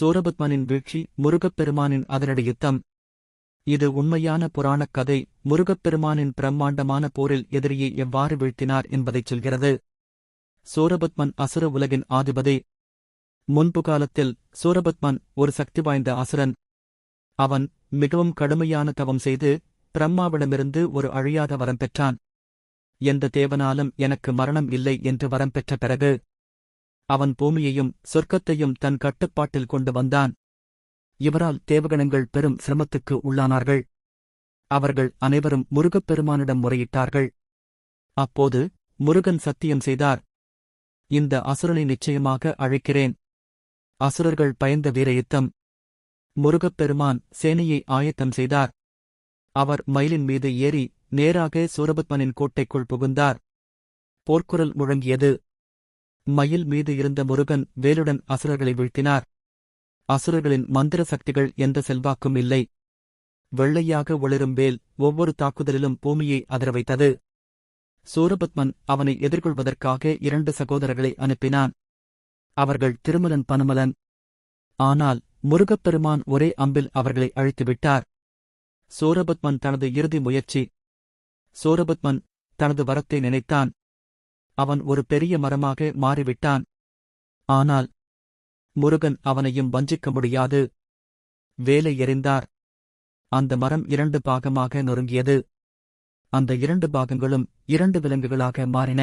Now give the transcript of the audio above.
சூரபத்மனின் வீழ்ச்சி முருகப்பெருமானின் அதனடி யுத்தம். இது உண்மையான புராணக் கதை. முருகப்பெருமானின் பிரம்மாண்டமான போரில் எதிரியை எவ்வாறு வீழ்த்தினார் என்பதைச் சொல்கிறது. சூரபத்மன் அசுர உலகின் ஆதிபதி. முன்பு காலத்தில் சூரபத்மன் ஒரு சக்தி வாய்ந்த அசுரன். அவன் மிகவும் கடுமையான தவம் செய்து பிரம்மாவிடமிருந்து ஒரு அழியாத வரம் பெற்றான். எந்த தேவனாலும் எனக்கு மரணம் இல்லை என்று வரம் பெற்ற பிறகு அவன் பூமியையும் சொர்க்கத்தையும் தன் கட்டுப்பாட்டில் கொண்டு வந்தான். இவரால் தேவகணங்கள் பெரும் சிரமத்துக்கு உள்ளானார்கள். அவர்கள் அனைவரும் முருகப்பெருமானிடம் முறையிட்டார்கள். அப்போது முருகன் சத்தியம் செய்தார். இந்த அசுரனை நிச்சயமாக அழைக்கிறேன். அசுரர்கள் பயந்த வீரயுத்தம். முருகப் முருகப்பெருமான் சேனையை ஆயத்தம் செய்தார். அவர் மயிலின் மீது ஏறி நேராக சூரபத்மனின் கோட்டைக்குள் புகுந்தார். போர்க்குரல் முழங்கியது. மயில் மீது இருந்த முருகன் வேலுடன் அசுரர்களை வீழ்த்தினார். அசுரர்களின் மந்திர சக்திகள் எந்த செல்வாக்கும் இல்லை. வெள்ளையாக ஒளிரும் வேல் ஒவ்வொரு தாக்குதலிலும் பூமியை அதிர வைத்தது. சூரபத்மன் அவனை எதிர்கொள்வதற்காக இரண்டு சகோதரர்களை அனுப்பினான். அவர்கள் திருமலன் பனமலன். ஆனால் முருகப்பெருமான் ஒரே அம்பில் அவர்களை அழித்துவிட்டார். சூரபத்மன் தனது இறுதி முயற்சி. சூரபத்மன் தனது வரத்தை நினைத்தான். அவன் ஒரு பெரிய மரமாக மாறிவிட்டான். ஆனால் முருகன் அவனையும் வஞ்சிக்க முடியாது. வேலை எறிந்தார் அந்த மரம் இரண்டு பாகமாக நொறுங்கியது. அந்த இரண்டு பாகங்களும் இரண்டு விலங்குகளாக மாறின.